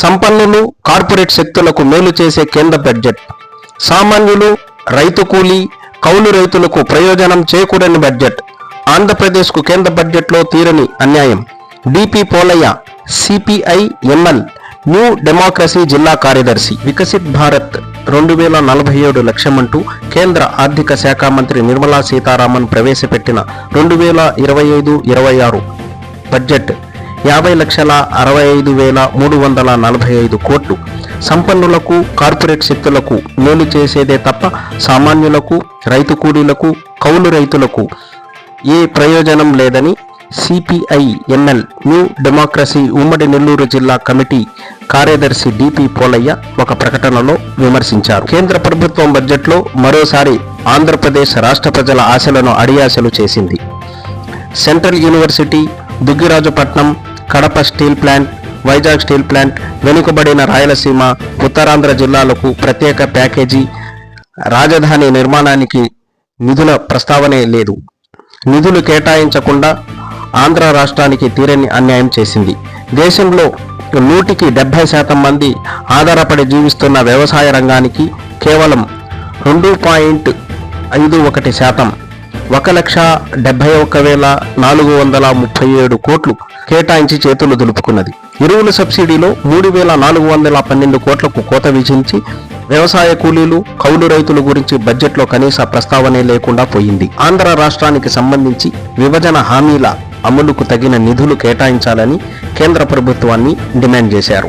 సంపన్నులు కార్పొరేట్ శక్తులకు మేలు చేసే కేంద్ర బడ్జెట్. సామాన్యులు రైతు కూలీ కౌలు రైతులకు ప్రయోజనం చేకూరని బడ్జెట్. ఆంధ్రప్రదేశ్కు కేంద్ర బడ్జెట్లో తీరని అన్యాయం. D P Polaiah CPI ML new democracy జిల్లా కార్యదర్శి. వికసిత్ భారత్ రెండు వేల నలభై ఏడు లక్ష్యమంటూ కేంద్ర ఆర్థిక శాఖ మంత్రి నిర్మలా సీతారామన్ ప్రవేశపెట్టిన రెండు వేల ఇరవై ఐదు ఇరవై ఆరు బడ్జెట్. యాభై లక్షల అరవై ఐదు వేల మూడు వందల నలభై ఐదు కోట్లు. సంపన్నులకు కార్పొరేట్ శక్తులకు మేలు చేసేదే తప్ప సామాన్యులకు రైతు కూలీలకు కౌలు రైతులకు ఏ ప్రయోజనం లేదని సిపిఐ ఎంఎల్ న్యూ డెమోక్రసీ ఉమ్మడి నెల్లూరు జిల్లా కమిటీ కార్యదర్శి డిపి పోలయ్య ఒక ప్రకటనలో విమర్శించారు. కేంద్ర ప్రభుత్వం బడ్జెట్లో మరోసారి ఆంధ్రప్రదేశ్ రాష్ట్ర ప్రజల ఆశలను అడియాశలు చేసింది. Central university Duggirajapatnam Kadapa steel plant Vizag steel plant వెనుకబడిన రాయలసీమ ఉత్తరాంధ్ర జిల్లాలకు ప్రత్యేక ప్యాకేజీ రాజధాని నిర్మాణానికి నిధుల ప్రస్తావనే లేదు. నిధులు కేటాయించకుండా ఆంధ్ర రాష్ట్రానికి తీరని అన్యాయం చేసింది. దేశంలో నూటికి డెబ్బై శాతం మంది ఆధారపడి జీవిస్తున్న వ్యవసాయ రంగానికి కేవలం రెండు పాయింట్ ఐదు ఒకటి శాతం. ఒక లక్ష డెబ్బై ఒక వేల నాలుగు వందల ముప్పై ఏడు కోట్లు కేటాయించి చేతులు దులుపుకున్నది. ఎరువుల సబ్సిడీలో మూడు వేల నాలుగు వందల పన్నెండు కోట్లకు కోత విధించి వ్యవసాయ కూలీలు కౌలు రైతుల గురించి బడ్జెట్లో కనీస ప్రస్తావనే లేకుండా పోయింది. ఆంధ్ర రాష్ట్రానికి సంబంధించి విభజన హామీల అమలుకు తగిన నిధులు కేటాయించాలని కేంద్ర ప్రభుత్వాన్ని డిమాండ్ చేశారు.